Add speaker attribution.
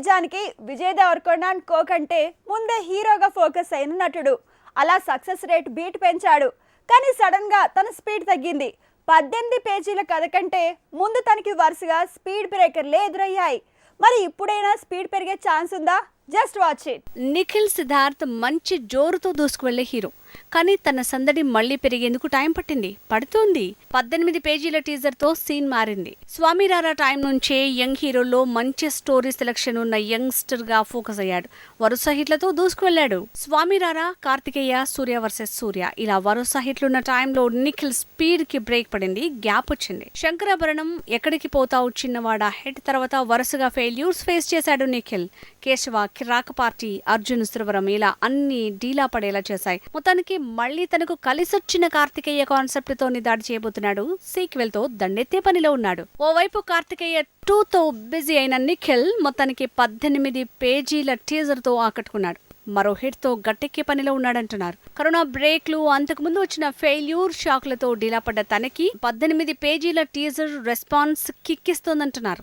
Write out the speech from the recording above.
Speaker 1: నిజానికి Vijay Devarakonda and co కంటే ముందే హీరోగా ఫోకస్ అయిన నటుడు. అలా సక్సెస్ రేట్ బీట్ పెంచాడు. కానీ సడన్గా తన స్పీడ్ తగ్గింది. పద్దెనిమిది పేజీల కథ కంటే ముందు తనకి వరుసగా స్పీడ్ బ్రేకర్లే ఎదురయ్యాయి. మరి ఇప్పుడైనా స్పీడ్ పెరిగే ఛాన్స్ ఉందా? Just watch it.
Speaker 2: Nikhil Siddharth మంచి జోరుతో దూసుకువెళ్ళే హీరో. కానీ తన సందడి మళ్ళీ పెరిగేందుకు టైం పట్టింది. పడుతోంది. పద్దెనిమిది పేజీల టీజర్తో సీన్ మారింది. స్వామిరారా టైం నుంచే యంగ్ హీరోల్లో మంచి స్టోరీ సెలక్షన్ ఉన్న యంగ్స్టర్గా ఫోకస్ అయ్యాడు. వరుస హిట్లతో దూసుకువెళ్ళాడు స్వామిరారా కార్తికేయ సూర్య వర్సెస్ సూర్య. ఇలా వరుస హిట్లున్న టైంలో నిఖిల్ స్పీడ్కి బ్రేక్ పడింది. గ్యాప్ వచ్చింది. శంకరాభరణం ఎక్కడికి పోతావు చిన్నవాడ? హిట్ తర్వాత వరుసగా ఫెయిల్యూర్స్ ఫేస్ చేశాడు నిఖిల్. కేశవ కిరాక్ పార్టీ అర్జున్ సురవరం ఇలా అన్ని డీలా పడేలా చేశాయి. మొత్తాన్ని నిజానికి మళ్ళీ తనకు కలిసొచ్చిన కార్తికేయ కాన్సెప్ట్ తోని దాడి చేయబోతున్నాడు. సీక్వెల్తో దండెత్తే పనిలో ఉన్నాడు. ఓవైపు కార్తికేయ టూ తో బిజీ అయిన నిఖిల్ మొత్తానికి పద్దెనిమిది పేజీల టీజర్తో ఆకట్టుకున్నాడు. మరో హిట్తో గట్టెక్కే పనిలో ఉన్నాడంటున్నారు. కరోనా బ్రేక్లు అంతకుముందు వచ్చిన ఫెయిల్యూర్ షాక్లతో డీలా పడ్డ తనకి పద్దెనిమిది పేజీల టీజర్ రెస్పాన్స్ కిక్కిస్తోందంటున్నారు.